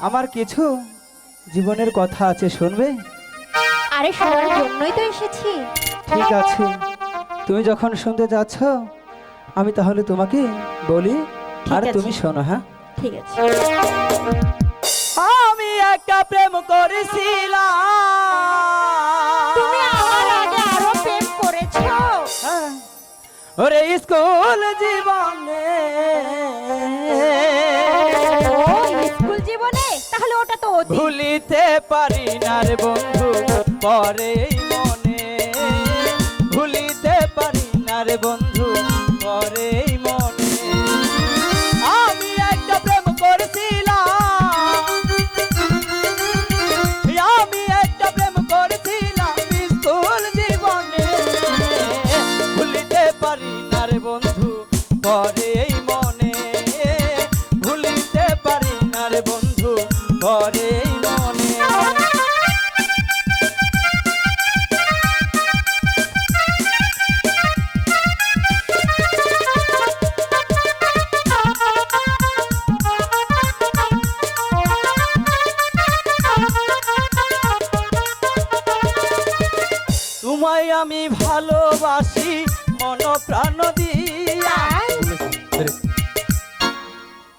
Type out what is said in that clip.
আমার কিছু জীবনের কথা আছে শুনবে? আরে শোনার জন্যই তো এসেছি। ঠিক আছে। তুমি যখন শুনতে যাচ্ছ আমি তাহলে তোমাকে বলি আর তুমি শোনো হ্যাঁ? ঠিক আছে। আমি একটা প্রেম করেছিলাম। তুমি আমার আগে আরও প্রেম করেছ। হ্যাঁ। ওরে স্কুল জীবনে ভুলিতে পারি না রে বন্ধু, পরে মনে। ভুলিতে পারি না রে বন্ধু, পরে মনে। আমি একটা প্রেম করেছিলাম। আমি একটা প্রেম করেছিলাম স্কুল জীবনে। ভুলিতে পারি না রে বন্ধু, পরে পরে মনে। তোমায় আমি ভালোবাসি মন প্রাণ দিয়া।